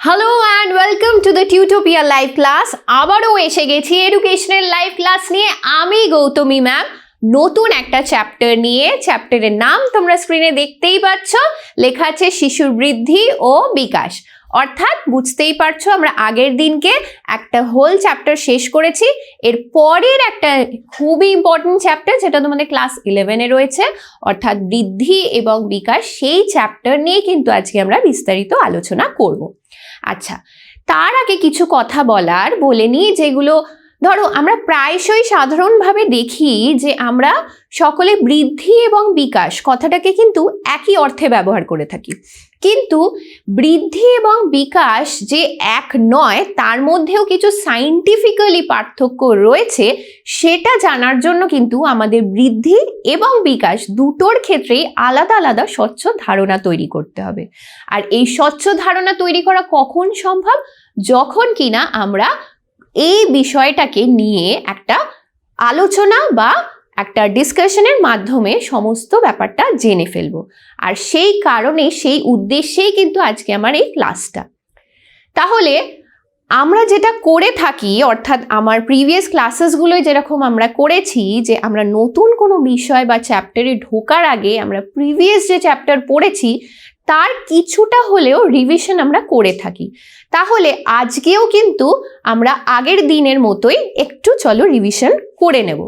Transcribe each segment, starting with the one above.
Hello and welcome to the Tutopia live class আবারও এসে গেছি এডুকেশনাল লাইভ ক্লাস নিয়ে। আমি গৌতমী ম্যাম নতুন একটা চ্যাপ্টার নিয়ে। চ্যাপ্টারের নাম তোমরা স্ক্রিনে দেখতেই পাচ্ছ। লেখা আছে শিশুর বৃদ্ধি ও বিকাশ। অর্থাৎ বুঝতেই পারছ আমরা আগের দিনকে একটা হোল চ্যাপ্টার শেষ করেছি। এর পরের একটা খুবই ইম্পর্টেন্ট চ্যাপ্টার যেটা তোমাদের ক্লাস ইলেভেনে রয়েছে। অর্থাৎ বৃদ্ধি এবং বিকাশ সেই চ্যাপ্টার নিয়ে কিন্তু আজকে আমরা বিস্তারিত আলোচনা করব। আচ্ছা তার আগে কিছু কথা বলার বলে নিই যেগুলো ধরো, আমরা প্রায়শই সাধারণভাবে দেখি যে আমরা সকলে বৃদ্ধি এবং বিকাশ কথাটাকে কিন্তু একই অর্থে ব্যবহার করে থাকি। কিন্তু বৃদ্ধি এবং বিকাশ যে এক নয়, তার মধ্যেও কিছু সাইন্টিফিক্যালি পার্থক্য রয়েছে, সেটা জানার জন্য কিন্তু আমাদের বৃদ্ধি এবং বিকাশ দুটোর ক্ষেত্রেই আলাদা আলাদা স্বচ্ছ ধারণা তৈরি করতে হবে। আর এই স্বচ্ছ ধারণা তৈরি করা কখন সম্ভব? যখন কিনা আমরা এই বিষয়টাকে নিয়ে একটা আলোচনা বা একটা ডিসকাশনের মাধ্যমে সমস্ত ব্যাপারটা জেনে ফেলব। আর সেই কারণে, সেই উদ্দেশ্যেই কিন্তু আজকে আমার এই ক্লাসটা তাহলে, আমরা যেটা করে থাকি, অর্থাৎ আমার প্রিভিয়াস ক্লাসেসগুলোয় যেরকম আমরা করেছি, যে আমরা নতুন কোনো বিষয় বা চ্যাপ্টারে ঢোকার আগে আমরা প্রিভিয়াস যে চ্যাপ্টার পড়েছি তার কিছুটা হলেও রিভিশন আমরা করে থাকি। তাহলে আজকেও কিন্তু আমরা আগের দিনের মতোই একটু চলো রিভিশন করে নেব।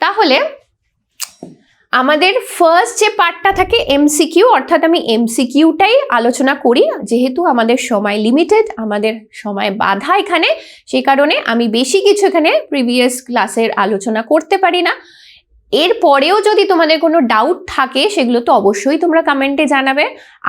তাহলে আমাদের ফার্স্ট যে পার্টটা থাকে এমসিকিউ অর্থাৎ আমি এমসিকিউটাই আলোচনা করি। যেহেতু আমাদের সময় লিমিটেড আমাদের সময় বাধা এখানে সেই কারণে আমি বেশি কিছু এখানে প্রিভিয়াস ক্লাসের আলোচনা করতে পারি না। এরপরেও যদি তোমাদের কোনো ডাউট থাকে, সেগুলো তো অবশ্যই তোমরা কমেন্টে জানাবে।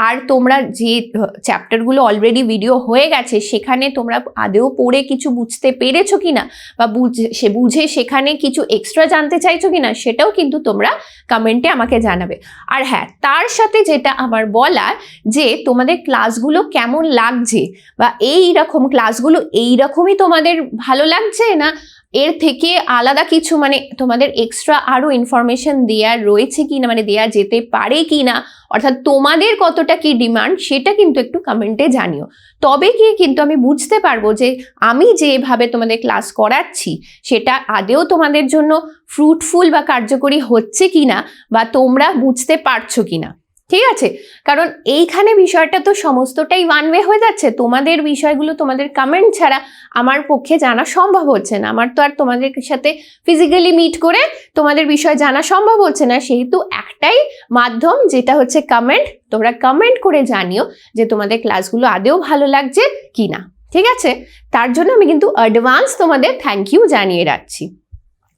আর তোমরা যে চ্যাপ্টারগুলো অলরেডি ভিডিও হয়ে গেছে, সেখানে তোমরা আদেও পড়ে কিছু বুঝতে পেরেছ কিনা? বা বুঝে, সে, বুঝে সেখানে কিছু এক্সট্রা জানতে চাইছো কিনা? সেটাও কিন্তু তোমরা কমেন্টে আমাকে জানাবে। আর হ্যাঁ তার সাথে যেটা আমার বলার, যে তোমাদের ক্লাসগুলো কেমন লাগছে? বা এই রকম ক্লাসগুলো এই রকমই তোমাদের ভালো লাগছে না এর থেকে আলাদা কিছু মানে তোমাদের এক্সট্রা আরও ইনফরমেশন দেওয়ার রয়েছে কি না মানে দেওয়া যেতে পারে কি না অর্থাৎ তোমাদের কতটা কি ডিমান্ড সেটা কিন্তু একটু কমেন্টে জানিও। তবে গিয়ে কিন্তু আমি বুঝতে পারব যে আমি যেভাবে তোমাদের ক্লাস করাচ্ছি, সেটা আদেও তোমাদের জন্য ফ্রুটফুল বা কার্যকরী হচ্ছে কি না বা তোমরা বুঝতে পারছ কি না ঠিক আছে? কারণ এইখানে বিষয়টা তো সমস্তটাই ওয়ান ওয়ে হয়ে যাচ্ছে। তোমাদের বিষয়গুলো তোমাদের কমেন্ট ছাড়া আমার পক্ষে জানা সম্ভব হচ্ছে না। আমার তো আর তোমাদের সাথে ফিজিক্যালি মিট করে তোমাদের বিষয় জানা সম্ভব হচ্ছে না। সেহেতু একটাই মাধ্যম, যেটা হচ্ছে কমেন্ট তোমরা কমেন্ট করে জানিও যে তোমাদের ক্লাসগুলো আদেও ভালো লাগছে কি না ঠিক আছে? তার জন্য আমি কিন্তু অ্যাডভান্স তোমাদের থ্যাংক ইউ জানিয়ে রাখছি।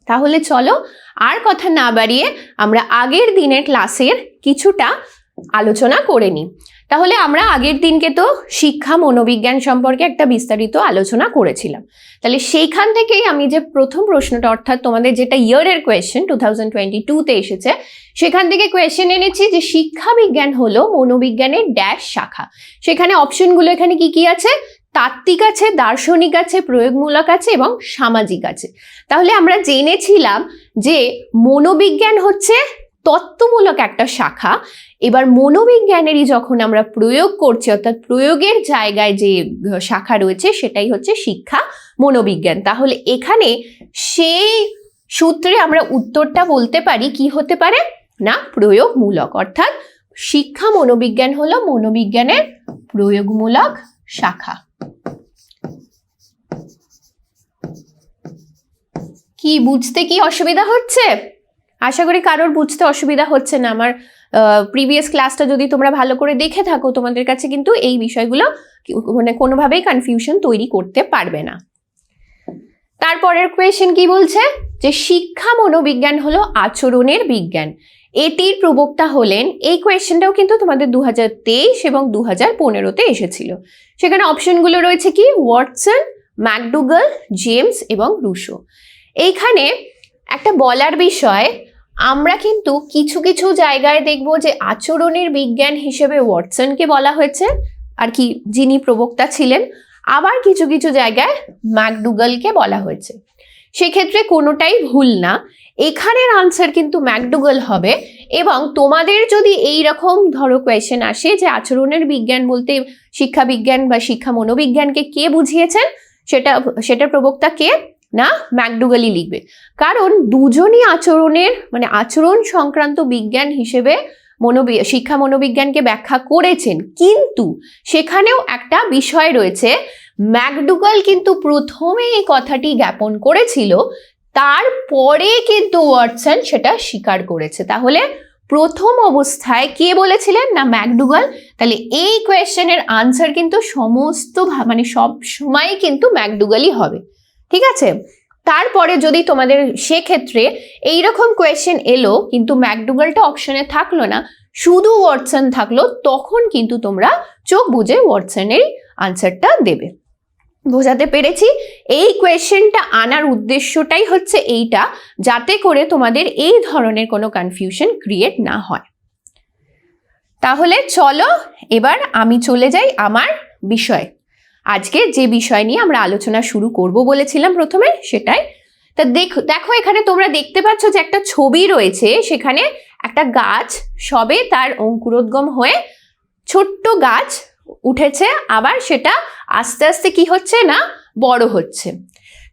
তাহলে চলো, আর কথা না বাড়িয়ে আমরা আগের দিনের ক্লাসের কিছুটা আলোচনা করে নিই তাহলে আমরা আগের দিনকে তো শিক্ষা, মনোবিজ্ঞান সম্পর্কে একটা বিস্তারিত আলোচনা করেছিলাম। তাহলে সেইখান থেকেই আমি যে প্রথম প্রশ্নটা, অর্থাৎ তোমাদের যেটা ইয়ারের কোয়েশ্চেন টু থাউজেন্ড টোয়েন্টি টুতে এসেছে, সেখান থেকে কোয়েশ্চেন এনেছি যে শিক্ষা বিজ্ঞান হলো মনোবিজ্ঞানের ড্যাশ শাখা। সেখানে অপশনগুলো এখানে কি কি আছে? তাত্ত্বিক আছে, দার্শনিক আছে, প্রয়োগমূলক আছে এবং সামাজিক আছে। তাহলে আমরা জেনেছিলাম যে মনোবিজ্ঞান হচ্ছে তত্ত্বমূলক একটা শাখা। এবার মনোবিজ্ঞানেরই যখন আমরা প্রয়োগ করছি, অর্থাৎ প্রয়োগের জায়গায় যে শাখা রয়েছে, সেটাই হচ্ছে শিক্ষা, মনোবিজ্ঞান। তাহলে এখানে সেই সূত্রে আমরা উত্তরটা বলতে পারি কি হতে পারে? না, প্রয়োগমূলক। অর্থাৎ শিক্ষা, মনোবিজ্ঞান হলো মনোবিজ্ঞানের প্রয়োগমূলক শাখা। কি, বুঝতে কি অসুবিধা হচ্ছে? আশা করি কারোর বুঝতে অসুবিধা হচ্ছে না। আমার প্রিভিয়াস ক্লাসটা যদি তোমরা ভালো করে দেখে থাকো, তোমাদের কাছে কিন্তু এই বিষয়গুলো মানে কোনোভাবেই কনফিউশন তৈরি করতে পারবে না। তারপরের কোয়েশ্চেন কি বলছে? যে শিক্ষা মনোবিজ্ঞান হলো আচরণের বিজ্ঞান। এটির প্রবক্তা হলেন, এই কোয়েশ্চেনটাও কিন্তু তোমাদের দু হাজার তেইশ এবং দু হাজার পনেরোতে এসেছিল। সেখানে অপশনগুলো রয়েছে কি? ওয়াটসন, ম্যাকডুগাল, জেমস এবং রুশো। এইখানে একটা বলার বিষয় আমরা কিন্তু কিছু কিছু জায়গায় দেখব যে আচরণের বিজ্ঞান হিসেবে ওয়াটসনকে বলা হয়েছে, আর কি যিনি প্রবক্তা ছিলেন, আবার কিছু কিছু জায়গায় ম্যাকডুগালকে বলা হয়েছে। সেক্ষেত্রে কোনোটাই ভুল না। এখানের আনসার কিন্তু ম্যাকডুগাল হবে, এবং তোমাদের যদি এই রকম ধরো কোয়েশ্চেন আসে যে আচরণের বিজ্ঞান বলতে শিক্ষা বিজ্ঞান বা শিক্ষা মনোবিজ্ঞানকে কে বুঝিয়েছেন, সেটা সেটার প্রবক্তা কে না? ম্যাকডুগালি লিখবে। কারণ দুজনই আচরণের মানে আচরণ সংক্রান্ত বিজ্ঞান হিসেবে মনোবি, শিক্ষা মনোবিজ্ঞানকে ব্যাখ্যা করেছেন। কিন্তু সেখানেও একটা বিষয় রয়েছে, ম্যাকডুগাল কিন্তু প্রথমে এই কথাটি জ্ঞাপন করেছিল, তারপরে কিন্তু ওয়াটসন সেটা স্বীকার করেছে। তাহলে প্রথম অবস্থায় কে বলেছিলেন? না, ম্যাকডুগাল? তাহলে এই কোয়েশ্চেনের আনসার কিন্তু সমস্ত মানে সব সময় কিন্তু ম্যাকডুগালই হবে। ঠিক আছে? তারপরে যদি তোমাদের সেক্ষেত্রে এইরকম কোয়েশ্চেন এলো, কিন্তু ম্যাকডুগালটা অপশনে থাকল না, শুধু ওয়াটসন থাকল, তখন কিন্তু তোমরা চোখ বুঝে ওয়াটসনের আনসারটা দেবে। বোঝাতে পেরেছি? এই কোয়েশ্চেনটা আনার উদ্দেশ্যটাই হচ্ছে এইটা, যাতে করে তোমাদের এই ধরনের কোনো কনফিউশন ক্রিয়েট না হয়। তাহলে চলো, এবার আমি চলে যাই আমার বিষয়। আজকে যে বিষয় নিয়ে আমরা আলোচনা শুরু করব বলেছিলাম প্রথমে সেটাই। তা দেখো দেখো এখানে তোমরা দেখতে পাচ্ছ যে একটা ছবি রয়েছে, সেখানে একটা গাছ সবে তার অঙ্কুরোদ্গম হয়ে ছোট্ট গাছ উঠেছে, আবার সেটা আস্তে আস্তে কি হচ্ছে না, বড় হচ্ছে।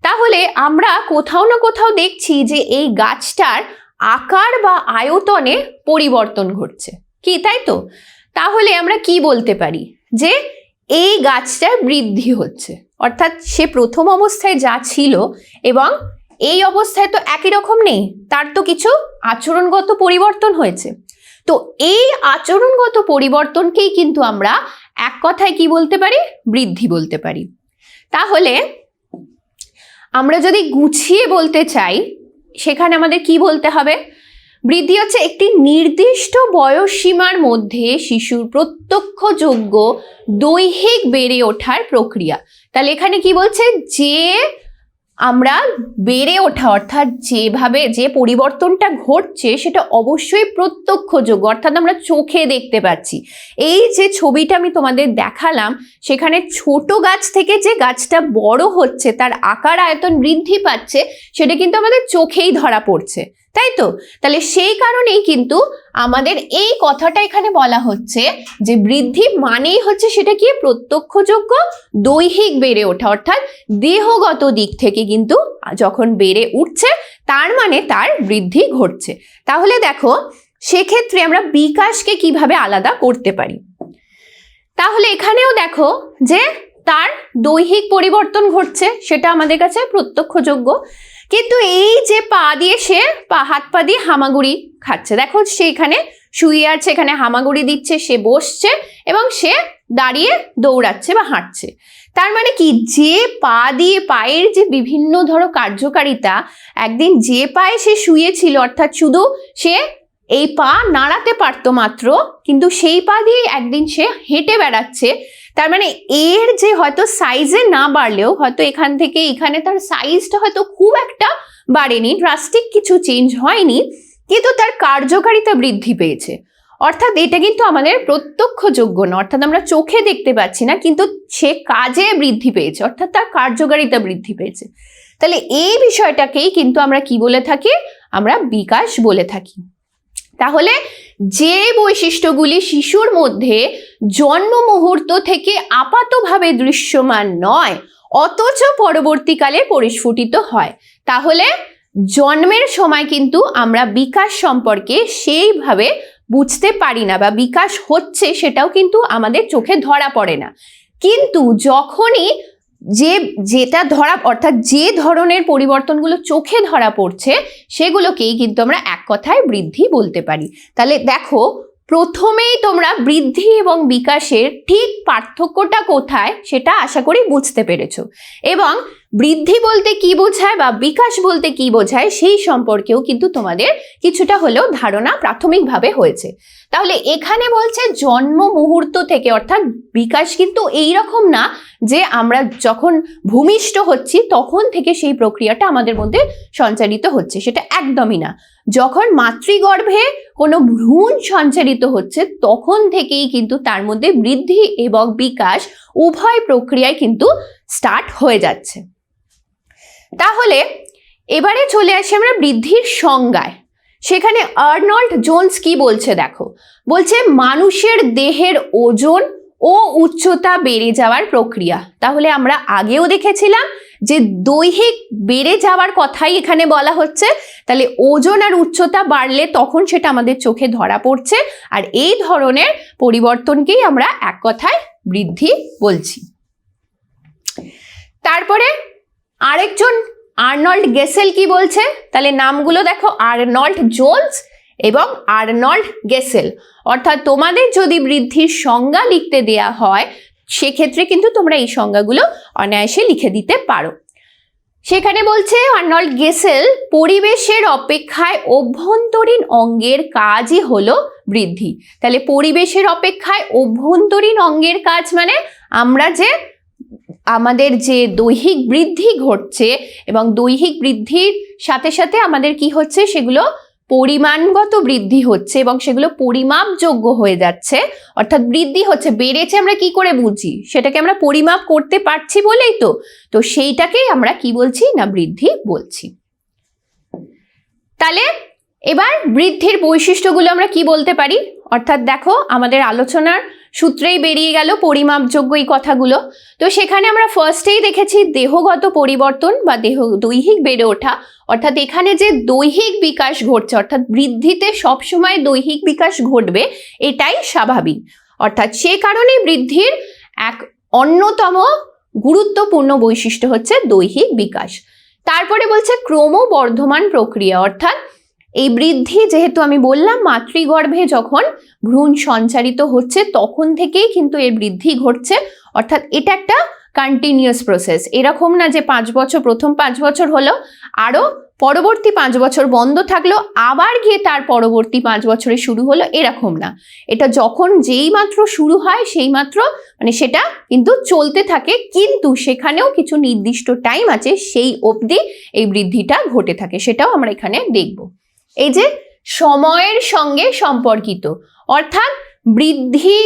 তাহলে আমরা কোথাও না কোথাও দেখছি যে এই গাছটার আকার বা আয়তনে পরিবর্তন ঘটছে। কি, তাই তো? তাহলে আমরা কি বলতে পারি? যে এই গাছটার বৃদ্ধি হচ্ছে। অর্থাৎ সে প্রথম অবস্থায় যা ছিল এবং এই অবস্থায় তো একই রকম নেই, তার তো কিছু আচরণগত পরিবর্তন হয়েছে। তো এই আচরণগত পরিবর্তনকেই কিন্তু আমরা এক কথায় কি বলতে পারি? বৃদ্ধি বলতে পারি। তাহলে আমরা যদি গুছিয়ে বলতে চাই, সেখানে আমাদের কি বলতে হবে? বৃদ্ধি হচ্ছে একটি নির্দিষ্ট বয়স সীমার মধ্যে শিশুর প্রত্যক্ষযোগ্য দৈহিক বেড়ে ওঠার প্রক্রিয়া। তাহলে এখানে কি বলছে? যে আমরা বেড়ে ওঠা, অর্থাৎ যেভাবে যে পরিবর্তনটা ঘটছে, সেটা অবশ্যই প্রত্যক্ষযোগ্য, অর্থাৎ আমরা চোখে দেখতে পাচ্ছি। এই যে ছবিটা আমি তোমাদের দেখালাম, সেখানে ছোট গাছ থেকে যে গাছটা বড় হচ্ছে, তার আকার আয়তন বৃদ্ধি পাচ্ছে, সেটা কিন্তু আমাদের চোখেই ধরা পড়ছে। তাই তো তাহলে সেই কারণেই কিন্তু আমাদের এই কথাটা এখানে বলা হচ্ছে যে বৃদ্ধি মানেই হচ্ছে সেটা কি? প্রত্যক্ষযোগ্য দৈহিক বেড়ে ওঠা, অর্থাৎ দেহগত দিক থেকে কিন্তু যখন বেড়ে উঠছে, তার মানে তার বৃদ্ধি ঘটছে। তাহলে দেখো, সেক্ষেত্রে আমরা বিকাশকে কীভাবে আলাদা করতে পারি? তাহলে এখানেও দেখো যে তার দৈহিক পরিবর্তন ঘটছে, সেটা আমাদের কাছে প্রত্যক্ষযোগ্য। কিন্তু এই যে পা দিয়ে সে, পা, হাত পা দিয়ে হামাগুড়ি খাচ্ছে। দেখো সেখানে শুয়ে আছে, এখানে হামাগুড়ি দিচ্ছে, সে বসছে এবং সে দাঁড়িয়ে দৌড়াচ্ছে বা হাঁটছে। তার মানে কি? যে পা দিয়ে পায়ের যে বিভিন্ন ধরো কার্যকারিতা, একদিন যে পায়ে সে শুয়েছিল, অর্থাৎ শুধু সে এই পা নাড়াতে পারতো মাত্র, কিন্তু সেই পা দিয়ে একদিন সে হেঁটে বেড়াচ্ছে। তার মানে এর যে হয়তো সাইজে না বাড়লেও, হয়তো এখান থেকে এখানে তার সাইজটা হয়তো খুব একটা বাড়েনি ড্রাস্টিক কিছু চেঞ্জ হয়নি, কিন্তু তার কার্যকারিতা বৃদ্ধি পেয়েছে। অর্থাৎ এটা কিন্তু আমাদের প্রত্যক্ষযোগ্য না অর্থাৎ আমরা চোখে দেখতে পাচ্ছি না, কিন্তু সে কাজে বৃদ্ধি পেয়েছে, অর্থাৎ তার কার্যকারিতা বৃদ্ধি পেয়েছে। তাহলে এই বিষয়টাকেই কিন্তু আমরা কি বলে থাকি? আমরা বিকাশ বলে থাকি। তাহলে যে বৈশিষ্ট্যগুলি শিশুর মধ্যে জন্ম মুহূর্ত থেকে আপাতভাবে দৃশ্যমান নয়, অথচ পরবর্তীকালে পরিস্ফুটিত হয়। তাহলে জন্মের সময় কিন্তু আমরা বিকাশ সম্পর্কে সেইভাবে বুঝতে পারি না বা বিকাশ হচ্ছে সেটাও কিন্তু আমাদের চোখে ধরা পড়ে না। কিন্তু যখনই যে, যেটা ধরা, অর্থাৎ যে ধরনের পরিবর্তনগুলো চোখে ধরা পড়ছে, সেগুলোকেই কিন্তু আমরা এক কথায় বৃদ্ধি বলতে পারি। তাহলে দেখো প্রথমেই তোমরা বৃদ্ধি এবং বিকাশের ঠিক পার্থক্যটা কোথায় সেটা আশা করি বুঝতে পেরেছ। এবং বৃদ্ধি বলতে কি বোঝায় বা বিকাশ বলতে কি বোঝায় সেই সম্পর্কেও কিন্তু তোমাদের কিছুটা হলেও ধারণা প্রাথমিকভাবে হয়েছে। তাহলে এখানে বলছে জন্ম মুহূর্ত থেকে, অর্থাৎ বিকাশ কিন্তু এই রকম না যে আমরা যখন ভূমিষ্ঠ হচ্ছি তখন থেকে সেই প্রক্রিয়াটা আমাদের মধ্যে সঞ্চারিত হচ্ছে, সেটা একদমই না। যখন মাতৃগর্ভে কোনো ভ্রূণ সঞ্চারিত হচ্ছে, তখন থেকেই কিন্তু তার মধ্যে বৃদ্ধি এবং বিকাশ উভয় প্রক্রিয়ায় কিন্তু স্টার্ট হয়ে যাচ্ছে। তাহলে এবারে চলে আসি আমরা বৃদ্ধির সংজ্ঞায়। সেখানে আর্নল্ড জোন্স কি বলছে দেখো? বলছে মানুষের দেহের ওজন ও উচ্চতা বেড়ে যাওয়ার প্রক্রিয়া। তাহলে আমরা আগেও দেখেছিলাম যে দৈহিক বেড়ে যাওয়ার কথাই এখানে বলা হচ্ছে, তাহলে ওজন আর উচ্চতা বাড়লে তখন সেটা আমাদের চোখে ধরা পড়ছে। আর এই ধরনের পরিবর্তনকেই আমরা এক কথায় বৃদ্ধি বলছি। তারপরে আরেকজন আর্নল্ড গেসেল কি বলছে? তাহলে নামগুলো দেখো, আর্নল্ড জোলস এবং আর্নল্ড গেসেল। অর্থাৎ তোমাদের যদি বৃদ্ধির সংজ্ঞা লিখতে দেয়া হয় সেক্ষেত্রে কিন্তু তোমরা এই সংজ্ঞাগুলো অনায়াসে লিখে দিতে পারো। সেখানে বলছে, আর্নল্ড গেসেল, পরিবেশের অপেক্ষায় অভ্যন্তরীণ অঙ্গের কাজই হলো বৃদ্ধি। তাহলে পরিবেশের অপেক্ষায় অভ্যন্তরীণ অঙ্গের কাজ মানে আমরা যে, আমাদের যে দৈহিক বৃদ্ধি ঘটছে এবং দৈহিক বৃদ্ধির সাথে সাথে আমাদের কি হচ্ছে সেগুলো পরিমাণগত বৃদ্ধি হচ্ছে এবং সেগুলো পরিমাপযোগ্য হয়ে যাচ্ছে, অর্থাৎ বৃদ্ধি হচ্ছে, বেড়েছে আমরা কি করে বুঝি? সেটাকে আমরা পরিমাপ করতে পারছি বলেই তো। তো সেইটাকেই আমরা কি বলছি না বৃদ্ধি বলছি। তাহলে এবার বৃদ্ধির বৈশিষ্ট্যগুলো আমরা কি বলতে পারি? অর্থাৎ দেখো, আমাদের আলোচনার সূত্রেই বেরিয়ে গেল পরিমাপযোগ্য এই কথাগুলো। তো সেখানে আমরা ফার্স্টেই দেখেছি দেহগত পরিবর্তন বা দেহ দৈহিক বেড়ে ওঠা। অর্থাৎ এখানে যে দৈহিক বিকাশ ঘটছে, অর্থাৎ বৃদ্ধিতে সবসময় দৈহিক বিকাশ ঘটবে, এটাই স্বাভাবিক। অর্থাৎ সে কারণেই বৃদ্ধির এক অন্যতম গুরুত্বপূর্ণ বৈশিষ্ট্য হচ্ছে দৈহিক বিকাশ। তারপরে বলছে ক্রমবর্ধমান প্রক্রিয়া, অর্থাৎ এই বৃদ্ধি যেহেতু আমি বললাম, মাতৃগর্ভে যখন ভ্রূণ সঞ্চারিত হচ্ছে, তখন থেকেই কিন্তু এর বৃদ্ধি ঘটছে। অর্থাৎ এটা একটা কন্টিনিউয়াস প্রসেস এরকম না যে পাঁচ বছর, প্রথম পাঁচ বছর হলো আরও পরবর্তী পাঁচ বছর বন্ধ থাকল, আবার গিয়ে তার পরবর্তী পাঁচ বছরে শুরু হলো, এরকম না। এটা যখন যেই মাত্র শুরু হয়, সেই মাত্র মানে সেটা কিন্তু চলতে থাকে, কিন্তু সেখানেও কিছু নির্দিষ্ট টাইম আছে, সেই অবধি এই বৃদ্ধিটা ঘটে থাকে। সেটাও আমরা এখানে দেখব। এই যে সময়ের সঙ্গে সম্পর্কিত। অর্থাৎ বৃদ্ধি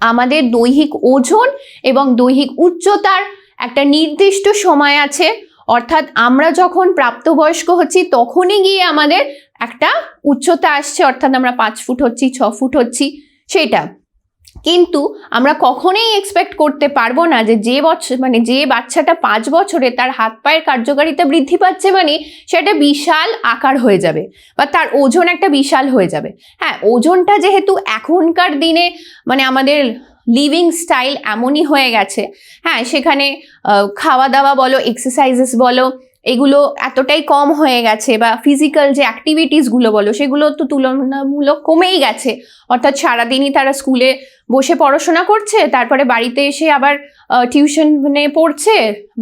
আমাদের দৈহিক ওজন এবং দৈহিক উচ্চতার একটা নির্দিষ্ট সময় আছে। অর্থাৎ আমরা যখন প্রাপ্তবয়স্ক হচ্ছি, তখনই গিয়ে আমাদের একটা উচ্চতা আসছে। অর্থাৎ আমরা পাঁচ ফুট হচ্ছি, ছ ফুট হচ্ছি সেটা কিন্তু আমরা কখনোই এক্সপেক্ট করতে পারব না যে যে বছর মানে যে বাচ্চাটা পাঁচ বছরে তার হাত পায়ের কার্যকারিতা বৃদ্ধি পাচ্ছে মানে সেটা বিশাল আকার হয়ে যাবে বা তার ওজন একটা বিশাল হয়ে যাবে। হ্যাঁ ওজনটা যেহেতু এখনকার দিনে মানে আমাদের লিভিং স্টাইল এমনই হয়ে গেছে। হ্যাঁ সেখানে খাওয়া দাওয়া বলো এক্সারসাইজেস বলো, এগুলো এতটাই কম হয়ে গেছে বা ফিজিক্যাল যে অ্যাক্টিভিটিসগুলো বলো, সেগুলো তো তুলনামূলক কমেই গেছে। অর্থাৎ সারাদিনই তারা স্কুলে বসে পড়াশোনা করছে, তারপরে বাড়িতে এসে আবার টিউশনে পড়ছে,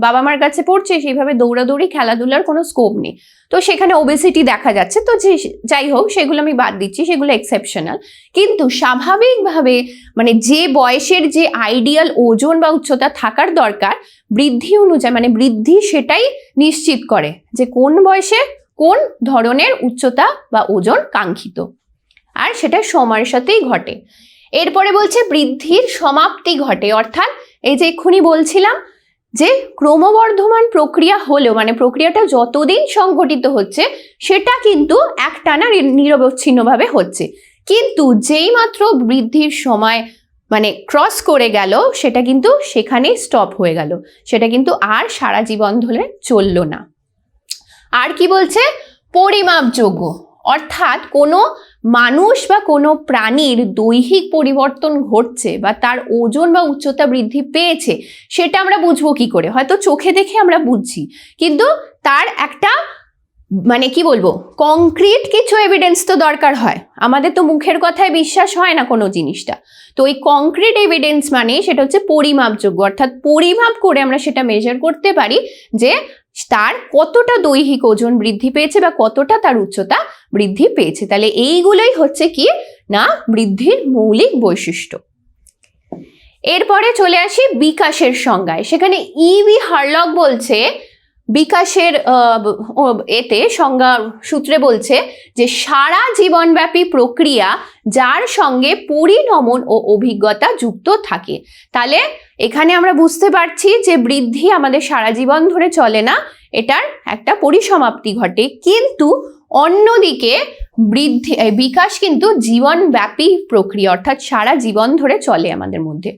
বাবা মার কাছে পড়ছে, সেইভাবে দৌড়াদৌড়ি, খেলাধুলার কোনো স্কোপ নেই। তো সেখানে ওবেসিটি দেখা যাচ্ছে, তো যে যাই হোক, সেগুলো আমি বাদ দিচ্ছি, সেগুলো এক্সেপশনাল কিন্তু স্বাভাবিকভাবে মানে যে বয়সের যে আইডিয়াল ওজন বা উচ্চতা থাকার দরকার, বৃদ্ধি অনুযায়ী মানে বৃদ্ধি সেটাই নিশ্চিত করে যে কোন বয়সে কোন ধরনের উচ্চতা বা ওজন কাঙ্ক্ষিত। আর সেটা সময়ের সাথেই ঘটে। এরপরে বলছে বৃদ্ধির সমাপ্তি ঘটে। অর্থাৎ এই যে এক্ষুনি বলছিলাম যে ক্রমবর্ধমান প্রক্রিয়া হলেও মানে প্রক্রিয়াটা যতদিন সংঘটিত হচ্ছে, সেটা কিন্তু একটানা নিরবচ্ছিন্নভাবে হচ্ছে। কিন্তু যেই মাত্র বৃদ্ধির সময় মানে ক্রস করে গেল, সেটা কিন্তু সেখানেই স্টপ হয়ে গেল। সেটা কিন্তু আর সারা জীবন ধরে চলল না। আর কি বলছে? পরিমাপযোগ্য। অর্থাৎ কোনো মানুষ বা কোনো প্রাণীর দৈহিক পরিবর্তন ঘটছে বা তার ওজন বা উচ্চতা বৃদ্ধি পেয়েছে, সেটা আমরা বুঝব কি করে? হয়তো চোখে দেখে আমরা বুঝছি। কিন্তু তার একটা মানে কি বলব? কংক্রিট কিছু এভিডেন্স তো দরকার হয়। আমাদের তো মুখের কথায় বিশ্বাস হয় না কোনো জিনিসটা। তো ওই কংক্রিট এভিডেন্স মানে সেটা হচ্ছে পরিমাপযোগ্য। অর্থাৎ পরিমাপ করে আমরা সেটা মেজার করতে পারি যে তার কতটা দৈহিক ওজন বৃদ্ধি পেয়েছে বা কতটা তার উচ্চতা বৃদ্ধি পেয়েছে? তাহলে এইগুলোই হচ্ছে কি? না, বৃদ্ধির মৌলিক বৈশিষ্ট্য। এরপরে চলে আসি বিকাশের সংজ্ঞায়। সেখানে ইবি হারলক বলছে বিকাশের এতে সংজ্ঞা, সূত্রে বলছে যে সারা জীবনব্যাপী প্রক্রিয়া যার সঙ্গে পরিণমন ও অভিজ্ঞতা যুক্ত থাকে। তাহলে এখানে আমরা বুঝতে পারছি যে বৃদ্ধি আমাদের সারা জীবন ধরে চলে না, এটার একটা পরিসমাপ্তি ঘটে। কিন্তু অন্যদিকে বৃদ্ধি বিকাশ কিন্তু জীবনব্যাপী প্রক্রিয়া, অর্থাৎ সারা জীবন ধরে চলে আমাদের মধ্যে।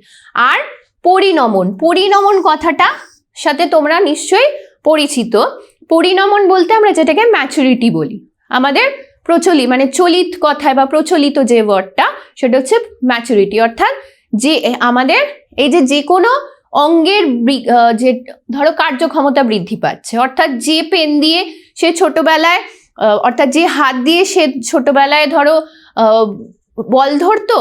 আর পরিণমন পরিণমন কথাটা সাথে তোমরা নিশ্চয়ই পরিচিত। পরিণমন বলতে আমরা যেটাকে ম্যাচুরিটি বলি। আমাদের প্রচলিত মানে চলিত কথায় বা প্রচলিত যে ওয়ার্ডটা সেটা হচ্ছে ম্যাচুরিটি অর্থাৎ যে আমাদের এই যে যে কোনো অঙ্গের যে, ধরো কার্যক্ষমতা বৃদ্ধি পাচ্ছে। অর্থাৎ যে পেন দিয়ে সে ছোটবেলায় অর্থাৎ যে হাত দিয়ে সে ছোটবেলায় ধরো বল ধরতো,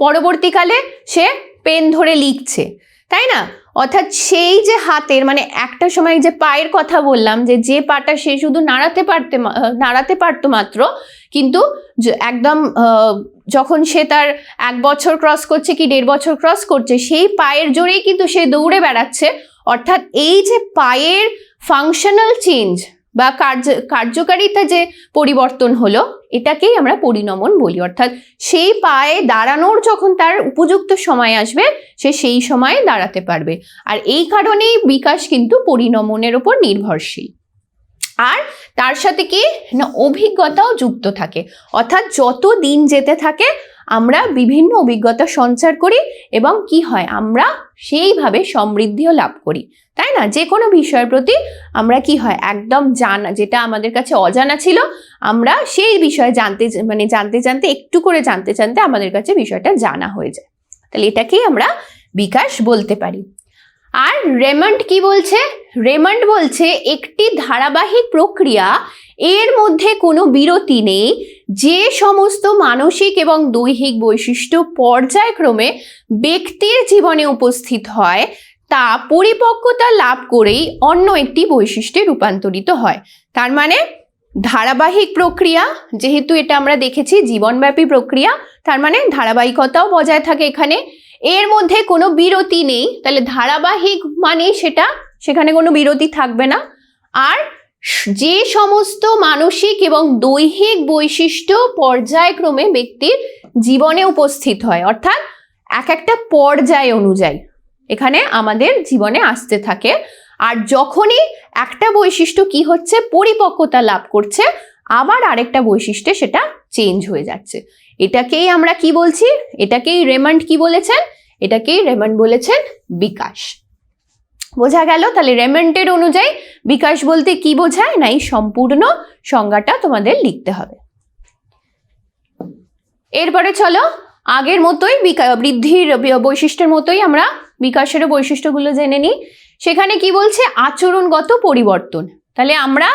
পরবর্তীকালে সে পেন ধরে লিখছে। তাই না? অর্থাৎ সেই যে হাতের মানে একটা সময় যে পায়ের কথা বললাম যে যে পাটা সে শুধু নাড়াতে পারতে নাড়াতে পারতো মাত্র, কিন্তু একদম যখন সে তার এক বছর ক্রস করছে কি দেড় বছর ক্রস করছে, সেই পায়ের জোরেই কিন্তু সে দৌড়ে বেড়াচ্ছে। অর্থাৎ এই যে পায়ের ফাংশনাল চেঞ্জ বা কার্য, কার্যকারিতা যে পরিবর্তন হলো, এটাকেই আমরা পরিণমন বলি। অর্থাৎ সেই পায়ে দাঁড়ানোর যখন তার উপযুক্ত সময় আসবে, সে সেই সময়ে দাঁড়াতে পারবে। আর এই কারণেই বিকাশ কিন্তু পরিণমনের উপর নির্ভরশীল। আর তার সাথে কি? না, অভিজ্ঞতাও যুক্ত থাকে। অর্থাৎ যত দিন যেতে থাকে আমরা বিভিন্ন অভিজ্ঞতা সঞ্চার করি এবং কি হয়, আমরা সেইভাবে সমৃদ্ধিও লাভ করি। তাই না? যে কোনো বিষয়ের প্রতি আমরা কি হয়, একদম জানা, যেটা আমাদের কাছে অজানা ছিল, আমরা সেই বিষয়ে জানতে মানে জানতে জানতে, একটু করে জানতে জানতে আমাদের কাছে বিষয়টা জানা হয়ে যায়। তাহলে এটাকেই আমরা বিকাশ বলতে পারি। আর রেমন্ড কি বলছে? রেমন্ড বলছে, একটি ধারাবাহিক প্রক্রিয়া এর মধ্যে কোনো বিরতি নেই। যে সমস্ত মানসিক এবং দৈহিক বৈশিষ্ট্য পর্যায়ক্রমে ব্যক্তির জীবনে উপস্থিত হয়, তা পরিপক্কতা লাভ করেই অন্য একটি বৈশিষ্ট্যে রূপান্তরিত হয়। তার মানে ধারাবাহিক প্রক্রিয়া, যেহেতু এটা আমরা দেখেছি জীবনব্যাপী প্রক্রিয়া, তার মানে ধারাবাহিকতাও বজায় থাকে এখানে। এর মধ্যে কোনো বিরতি নেই, তাহলে ধারাবাহিক মানে সেটা, সেখানে কোনো বিরতি থাকবে না। আর যে সমস্ত মানসিক এবং দৈহিক বৈশিষ্ট্য পর্যায়ক্রমে ব্যক্তির জীবনে উপস্থিত হয়, অর্থাৎ এক একটা পর্যায় অনুযায়ী এখানে আমাদের জীবনে আসতে থাকে। আর যখনই একটা বৈশিষ্ট্য কি হচ্ছে, পরিপক্কতা লাভ করছে, আবার আরেকটা বৈশিষ্ট্যে সেটা চেঞ্জ হয়ে যাচ্ছে। এটাকেই আমরা কি বলছি? এটাকেই রেমান্ড কি বলেছেন? এটাকেই রেমান্ড বলেছেন বিকাশ। বোঝা গেল, তাহলে রেমন্ডের অনুযায়ী বিকাশ বলতে কি বোঝায়? না, এই সম্পূর্ণ সংজ্ঞাটা তোমাদের লিখতে হবে। এরপরে চলো, আগের মতোই বৃদ্ধির বৈশিষ্ট্যের মতোই আমরা বিকাশেরও বৈশিষ্ট্যগুলো জেনে নিই। সেখানে কি বলছে? আচরণগত পরিবর্তন। তাহলে আমরা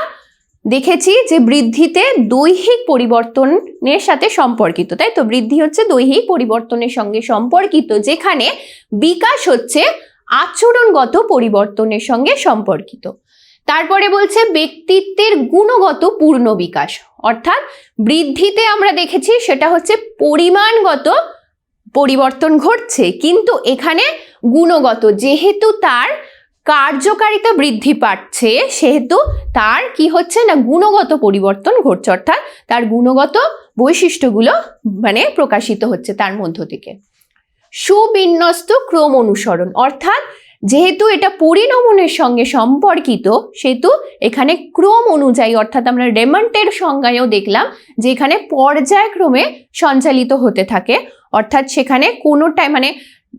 দেখেছি যে বৃদ্ধিতে দৈহিক পরিবর্তনের সাথে সম্পর্কিত। তাই তো? বৃদ্ধি হচ্ছে দৈহিক পরিবর্তনের সঙ্গে সম্পর্কিত, যেখানে বিকাশ হচ্ছে আচরণগত পরিবর্তনের সঙ্গে সম্পর্কিত। তারপরে বলছে ব্যক্তিত্বের গুণগত পূর্ণ বিকাশ। অর্থাৎ বৃদ্ধিতে আমরা দেখেছি সেটা হচ্ছে পরিমাণগত পরিবর্তন ঘটছে, কিন্তু এখানে গুণগত, যেহেতু তার কার্যকারিতা বৃদ্ধি পাচ্ছে, সেহেতু তার কি হচ্ছে না, গুণগত পরিবর্তন ঘটছে, অর্থাৎ তার গুণগত বৈশিষ্ট্যগুলো মানে প্রকাশিত হচ্ছে তার মধ্য থেকে। সুবিন্যস্ত ক্রম অনুসরণ। অর্থাৎ যেহেতু এটা পরিণমনের সঙ্গে সম্পর্কিত, সেহেতু এখানে ক্রম অনুযায়ী, অর্থাৎ আমরা রেমন্টের সংজ্ঞায়ও দেখলাম যে এখানে পর্যায়ক্রমে সঞ্চালিত হতে থাকে। অর্থাৎ সেখানে কোনোটাই মানে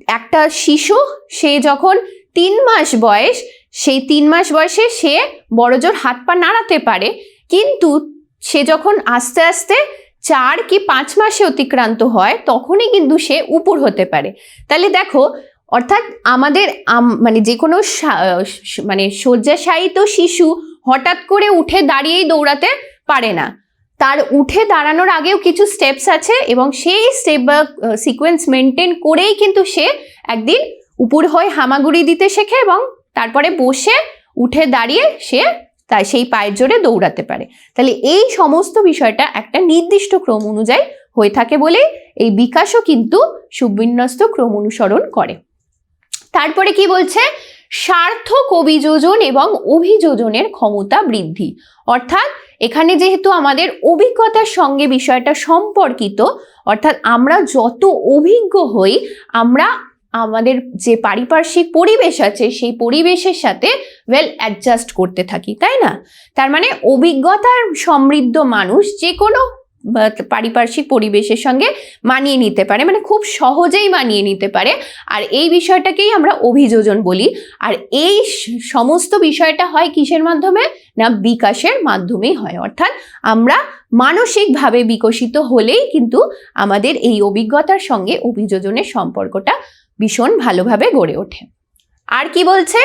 একটা শিশু, সে যখন তিন মাস বয়স, সেই তিন মাস বয়সে সে বড়জোর হাত পা নাড়াতে পারে। কিন্তু সে যখন আস্তে আস্তে চার কি পাঁচ মাসে অতিক্রান্ত হয়, তখনই কিন্তু সে উপর হতে পারে। তাহলে দেখো, অর্থাৎ আমাদের আম- মানে যে কোনো মানে শয্যাশায়িত শিশু হঠাৎ করে উঠে দাঁড়িয়েই দৌড়াতে পারে না। তার উঠে দাঁড়ানোর আগেও কিছু স্টেপস আছে এবং সেই স্টেপ বা সিকোয়েন্স মেনটেন করেই কিন্তু সে একদিন উপর হয়ে হামাগুড়ি দিতে শেখে এবং তারপরে বসে উঠে দাঁড়িয়ে সে তাই সেই পায়ের জোরে দৌড়াতে পারে। তাহলে এই সমস্ত বিষয়টা একটা নির্দিষ্ট ক্রম অনুযায়ী হয়ে থাকে বলে এই বিকাশও কিন্তু সুবিন্যস্ত ক্রম অনুসরণ করে। তারপরে কি বলছে? সার্থক অভিযোজন এবং অভিযোজনের ক্ষমতা বৃদ্ধি। অর্থাৎ এখানে যেহেতু আমাদের অভিজ্ঞতার সঙ্গে বিষয়টা সম্পর্কিত, অর্থাৎ আমরা যত অভিজ্ঞ হই, আমরা আমাদের যে পারিপার্শ্বিক পরিবেশ আছে, সেই পরিবেশের সাথে ওয়েল অ্যাডজাস্ট করতে থাকি, তাই না? তার মানে অভিজ্ঞতার সমৃদ্ধ মানুষ যে কোনো পারিপার্শ্বিক পরিবেশের সঙ্গে মানিয়ে নিতে পারে মানে খুব সহজেই মানিয়ে নিতে পারে। আর এই বিষয়টাকেই আমরা অভিযোজন বলি। আর এই সমস্ত বিষয়টা হয় কিসের মাধ্যমে? না বিকাশের মাধ্যমেই হয়। অর্থাৎ আমরা মানসিকভাবে বিকশিত হলেই কিন্তু আমাদের এই অভিজ্ঞতার সঙ্গে অভিযোজনের সম্পর্কটা ভীষণ ভালোভাবে গড়ে ওঠে। আর কি বলছে?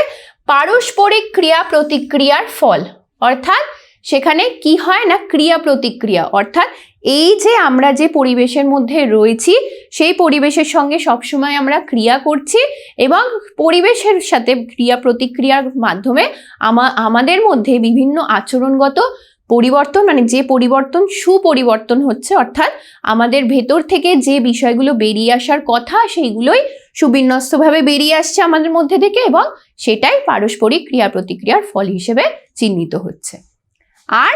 পারস্পরিক ক্রিয়া প্রতিক্রিয়ার ফল। অর্থাৎ সেখানে কি হয় না ক্রিয়া প্রতিক্রিয়া? অর্থাৎ এই যে আমরা যে পরিবেশের মধ্যে রয়েছি, সেই পরিবেশের সঙ্গে সবসময় আমরা ক্রিয়া করছি এবং পরিবেশের সাথে ক্রিয়া প্রতিক্রিয়ার মাধ্যমে আমা, আমাদের মধ্যে বিভিন্ন আচরণগত পরিবর্তন মানে যে পরিবর্তন, সুপরিবর্তন হচ্ছে, অর্থাৎ আমাদের ভেতর থেকে যে বিষয়গুলো বেরিয়ে আসার কথা, সেইগুলোই সুবিন্যস্তভাবে বেরিয়ে আসছে আমাদের মধ্যে থেকে এবং সেটাই পারস্পরিক ক্রিয়া প্রতিক্রিয়ার ফল হিসেবে চিহ্নিত হচ্ছে। আর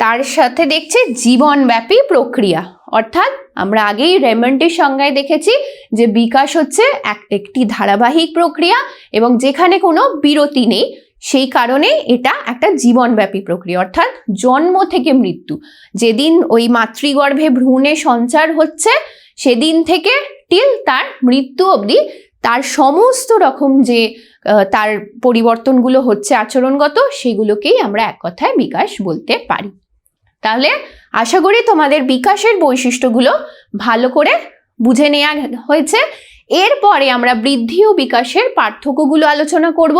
তার সাথে দেখছে জীবনব্যাপী প্রক্রিয়া, অর্থাৎ আমরা আগেই রেমন্ডের সংজ্ঞায় দেখেছি যে বিকাশ হচ্ছে এক, একটি ধারাবাহিক প্রক্রিয়া এবং যেখানে কোনো বিরতি নেই। সেই কারণে এটা একটা জীবনব্যাপী প্রক্রিয়া, অর্থাৎ জন্ম থেকে মৃত্যু। যেদিন ওই মাতৃগর্ভে ভ্রূণে সঞ্চার হচ্ছে, সেদিন থেকে টিল তার মৃত্যু অবধি তার সমস্ত রকম যে তার পরিবর্তনগুলো হচ্ছে আচরণগত, সেগুলোকেই আমরা এক কথায় বিকাশ বলতে পারি। তাহলে আশা করি তোমাদের বিকাশের বৈশিষ্ট্যগুলো ভালো করে বুঝে নেওয়া হয়েছে। এরপরে আমরা বৃদ্ধি ও বিকাশের পার্থক্যগুলো আলোচনা করব।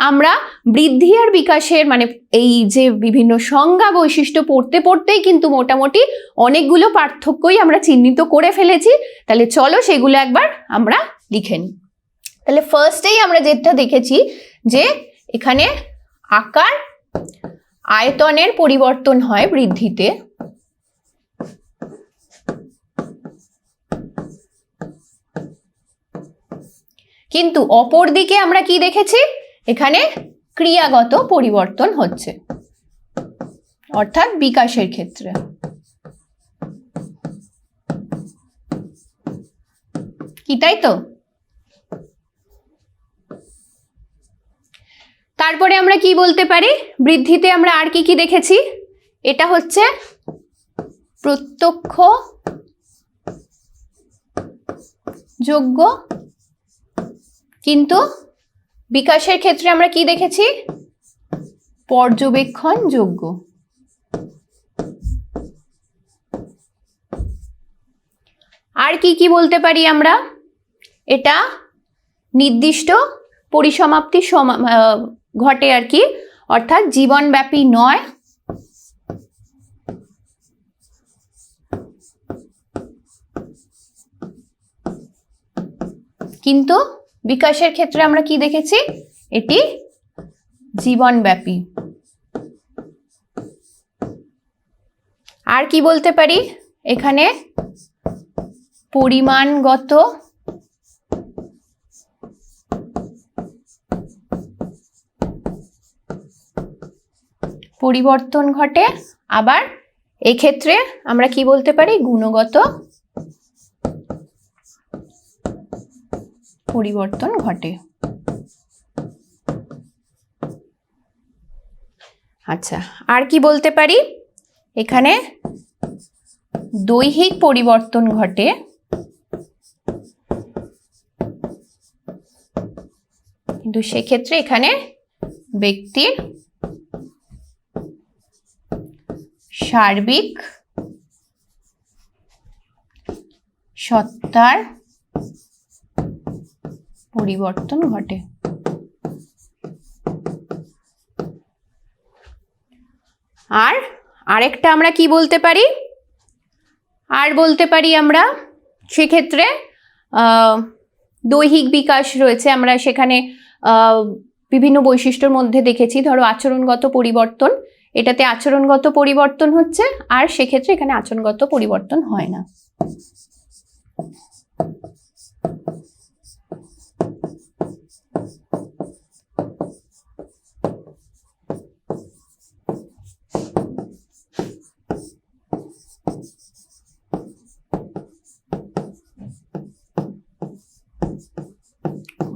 আমরা বৃদ্ধি আর বিকাশের মানে এই যে বিভিন্ন সংজ্ঞা বৈশিষ্ট্য পড়তে পড়তেই কিন্তু মোটামুটি অনেকগুলো পার্থক্যই আমরা চিহ্নিত করে ফেলেছি। তাহলে চলো সেগুলো একবার আমরা লিখে নিই। তাহলে ফার্স্টেই আমরা যেটা দেখেছি যে এখানে আকার আয়তনের পরিবর্তন হয় বৃদ্ধিতে। কিন্তু অপর দিকে আমরা কি দেখেছি? এখানে ক্রিয়াগত পরিবর্তন হচ্ছে, অর্থাৎ বিকাশের ক্ষেত্রে। কি তাই তো? তারপরে আমরা কি বলতে পারি? বৃদ্ধিতে আমরা আর কি কি দেখেছি? এটা হচ্ছে প্রত্যক্ষ যোগ্য কিন্তু বিকাশের ক্ষেত্রে আমরা কি দেখেছি? পর্যবেক্ষণ যোগ্য আর কি কি বলতে পারি আমরা? এটা নির্দিষ্ট পরিসমাপ্তি সমা- ঘটে আর কি। অর্থাৎ জীবনব্যাপী নয়। কিন্তু বিকাশের ক্ষেত্রে আমরা কি দেখেছি? এটি জীবনব্যাপী। আর কি বলতে পারি? এখানে পরিমাণগত পরিবর্তন ঘটে। আবার এক্ষেত্রে আমরা কি বলতে পারি? গুণগত পরিবর্তন ঘটে। আচ্ছা আর কি বলতে পারি? এখানে দৈহিক পরিবর্তন ঘটে। কিন্তু সেক্ষেত্রে এখানে ব্যক্তির সার্বিক সত্তার পরিবর্তন ঘটে। আর, আরেকটা আমরা কি বলতে পারি? আর বলতে পারি আমরা, সেক্ষেত্রে দৈহিক বিকাশ রয়েছে। আমরা সেখানে বিভিন্ন বৈশিষ্ট্যর মধ্যে দেখেছি। ধরো আচরণগত পরিবর্তন, এটাতে আচরণগত পরিবর্তন হচ্ছে, আর সেক্ষেত্রে এখানে আচরণগত পরিবর্তন হয় না।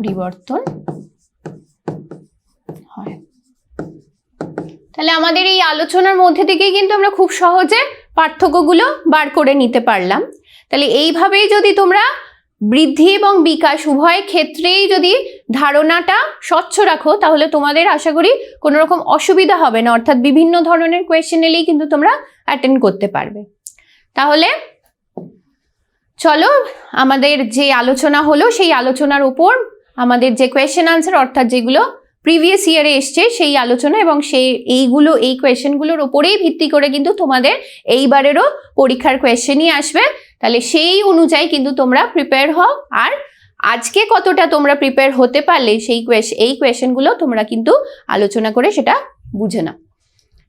পরিবর্তন হয়। তাহলে আমাদের এই আলোচনার মধ্যে থেকেই কিন্তু আমরা খুব সহজে পার্থক্যগুলো বার করে নিতে পারলাম। তাহলে এইভাবেই যদি তোমরা বৃদ্ধি এবং বিকাশ উভয় ক্ষেত্রেই যদি ধারণাটা স্বচ্ছ রাখো, তাহলে তোমাদের আশা করি কোনো রকম অসুবিধা হবে না। অর্থাৎ বিভিন্ন ধরনের কোয়েশ্চেন এলেই কিন্তু তোমরা অ্যাটেন্ড করতে পারবে। তাহলে চলো, আমাদের যে আলোচনা হলো, সেই আলোচনার উপর আমাদের যে কোয়েশ্চেন আনসার অর্থাৎ যেগুলো প্রিভিয়াস ইয়ারে এসছে, সেই আলোচনা এবং সেই, এইগুলো, এই কোয়েশ্চেনগুলোর ওপরেই ভিত্তি করে কিন্তু তোমাদের এইবারেরও পরীক্ষার কোয়েশ্চেনই আসবে। তাহলে সেই অনুযায়ী কিন্তু তোমরা প্রিপেয়ার হও। আর আজকে কতটা তোমরা প্রিপেয়ার হতে পারলে, সেই এই কোয়েশ্চেনগুলো তোমরা কিন্তু আলোচনা করে সেটা বুঝে নাও।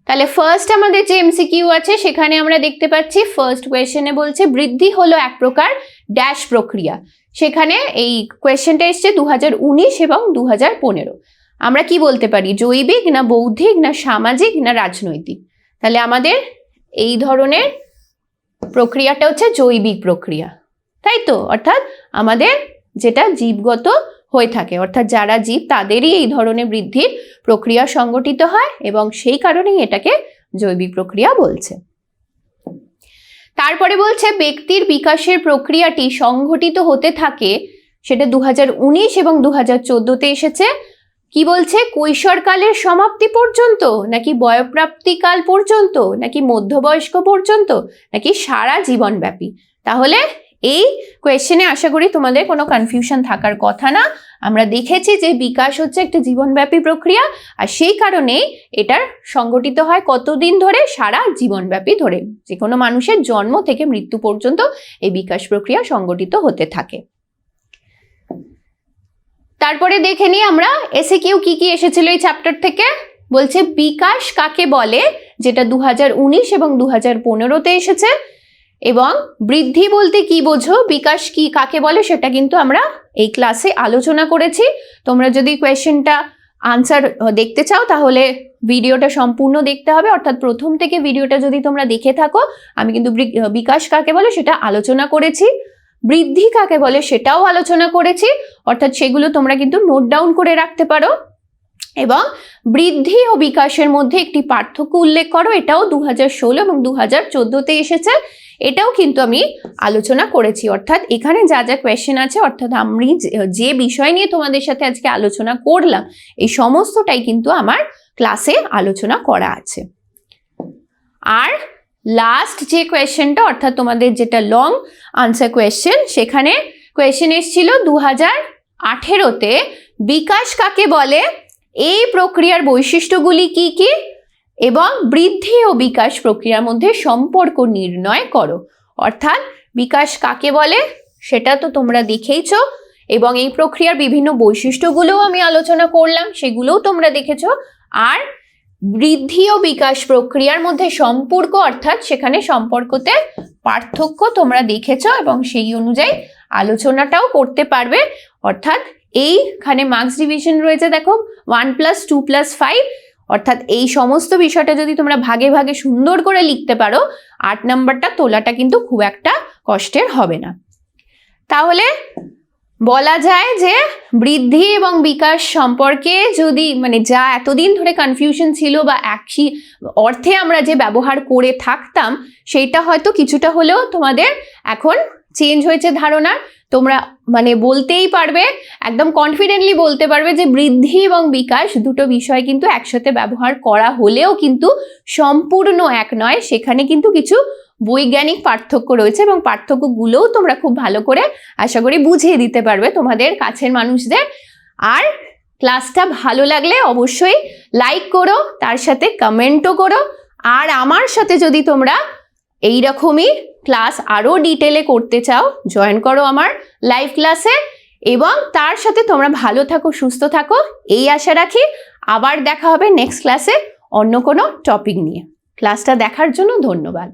তাহলে ফার্স্ট আমাদের যে এমসিকিউ আছে, সেখানে আমরা দেখতে পাচ্ছি ফার্স্ট কোয়েশ্চেনে বলছে, বৃদ্ধি হলো এক প্রকার ড্যাশ প্রক্রিয়া। সেখানে এই কোয়েশ্চেনটা এসছে দু হাজার উনিশ এবং দু হাজার পনেরো। আমরা কি বলতে পারি? জৈবিক না বৌদ্ধিক না সামাজিক না রাজনৈতিক? তাহলে আমাদের এই ধরনের প্রক্রিয়াটা হচ্ছে জৈবিক প্রক্রিয়া। তাই তো? অর্থাৎ আমাদের যেটা জীবগত হয়ে থাকে, অর্থাৎ যারা জীব তাদেরই এই ধরনের বৃদ্ধির প্রক্রিয়া সংগঠিত হয় এবং সেই কারণেই এটাকে জৈবিক প্রক্রিয়া বলছে। তারপরে বলছে, ব্যক্তির বিকাশের প্রক্রিয়াটি সংঘটিত হতে থাকে। সেটা দু উনিশ এবং দু হাজার চোদ্দোতে এসেছে। কি বলছে? কৈশোরকালের সমাপ্তি পর্যন্ত, নাকি বয়প্রাপ্তিকাল পর্যন্ত, নাকি মধ্যবয়স্ক পর্যন্ত, নাকি সারা জীবনব্যাপী? তাহলে এই কোয়েশ্চেনে আশা করি তোমাদের কোনো কনফিউশন থাকার কথা না। আমরা দেখেছি যে বিকাশ হচ্ছে একটা জীবনব্যাপী প্রক্রিয়া, আর সেই কারণেই এটার সংগঠিত হয় কতদিন ধরে? সারা জীবনব্যাপী ধরে। যে কোনো মানুষের জন্ম থেকে মৃত্যু পর্যন্ত এই বিকাশ প্রক্রিয়া সংগঠিত হতে থাকে। তারপরে দেখে নিই আমরা এসে কিউ কি কি এসেছিল এই চ্যাপ্টার থেকে? বলছে বিকাশ কাকে বলে? যেটা দু হাজার উনিশ এবং দু হাজার পনেরোতে এসেছে। এবং বৃদ্ধি বলতে কি বোঝো? বিকাশ কি কাকে বলে? সেটা কিন্তু আমরা এই ক্লাসে আলোচনা করেছি। তোমরা যদি কোয়েশ্চেনটা আনসার দেখতে চাও, তাহলে ভিডিওটা সম্পূর্ণ দেখতে হবে। অর্থাৎ প্রথম থেকে ভিডিওটা যদি তোমরা দেখে থাকো, আমি কিন্তু বিকাশ কাকে বলে সেটা আলোচনা করেছি। বৃদ্ধি কাকে বলে সেটাও আলোচনা করেছি। অর্থাৎ সেগুলো তোমরা কিন্তু নোট ডাউন করে রাখতে পারো। এবং বৃদ্ধি ও বিকাশের মধ্যে একটি পার্থক্য উল্লেখ করো, এটাও দু হাজার ষোলো এবং দু হাজার চোদ্দোতে এসেছে। এটাও কিন্তু আমি আলোচনা করেছি। অর্থাৎ এখানে যা যা কোয়েশ্চেন আছে, অর্থাৎ আমি যে বিষয় নিয়ে তোমাদের সাথে আজকে আলোচনা করলাম, এই সমস্তটাই কিন্তু আমার ক্লাসে আলোচনা করা আছে। আর লাস্ট যে কোয়েশ্চেনটা অর্থাৎ তোমাদের যেটা লং আনসার কোয়েশ্চেন সেখানে কোয়েশ্চেন এসেছিল দু হাজার আঠেরোতে বিকাশ কাকে বলে? এই প্রক্রিয়ার বৈশিষ্ট্যগুলি কি কি? এবং বৃদ্ধি ও বিকাশ প্রক্রিয়ার মধ্যে সম্পর্ক নির্ণয় করো। অর্থাৎ বিকাশ কাকে বলে? সেটা তো তোমরা দেখেইছ। এবং এই প্রক্রিয়ার বিভিন্ন বৈশিষ্ট্যগুলোও আমি আলোচনা করলাম, সেগুলোও তোমরা দেখেছ। আর বৃদ্ধি ও বিকাশ প্রক্রিয়ার মধ্যে সম্পর্ক, অর্থাৎ সেখানে সম্পর্কতে পার্থক্য তোমরা দেখেছ এবং সেই অনুযায়ী আলোচনাটাও করতে পারবে। অর্থাৎ এইখানে মার্কস ডিভিশন রয়েছে, দেখো one plus two plus five অর্থাৎ এই সমস্ত বিষয়টা যদি তোমরা ভাগে ভাগে সুন্দর করে লিখতে পারো, আট নাম্বারটা তোলাটা কিন্তু খুব একটা কষ্টের হবে না। তাহলে বলা যায় যে বৃদ্ধি এবং বিকাশ সম্পর্কে যদি মানে যা এতদিন ধরে কনফিউশন ছিল বা একই অর্থে আমরা যে ব্যবহার করে থাকতাম, সেইটা হয়তো কিছুটা হলেও তোমাদের এখন চেঞ্জ হয়েছে ধারণা তোমরা মানে বলতেই পারবে, একদম কনফিডেন্টলি বলতে পারবে যে বৃদ্ধি এবং বিকাশ দুটো বিষয় কিন্তু একসাথে ব্যবহার করা হলেও কিন্তু সম্পূর্ণ এক নয়। সেখানে কিন্তু কিছু বৈজ্ঞানিক পার্থক্য রয়েছে এবং পার্থক্যগুলোও তোমরা খুব ভালো করে আশা করি বুঝিয়ে দিতে পারবে তোমাদের কাছের মানুষদের। আর ক্লাসটা ভালো লাগলে অবশ্যই লাইক করো, তার সাথে কমেন্টও করো। আর আমার সাথে যদি তোমরা এই রকমই ক্লাস আরও ডিটেলে করতে চাও জয়েন করো আমার লাইভ ক্লাসে এবং তার সাথে তোমরা ভালো থাকো, সুস্থ থাকো, এই আশা রাখি আবার দেখা হবে নেক্সট ক্লাসে অন্য কোনো টপিক নিয়ে। ক্লাসটা দেখার জন্য ধন্যবাদ।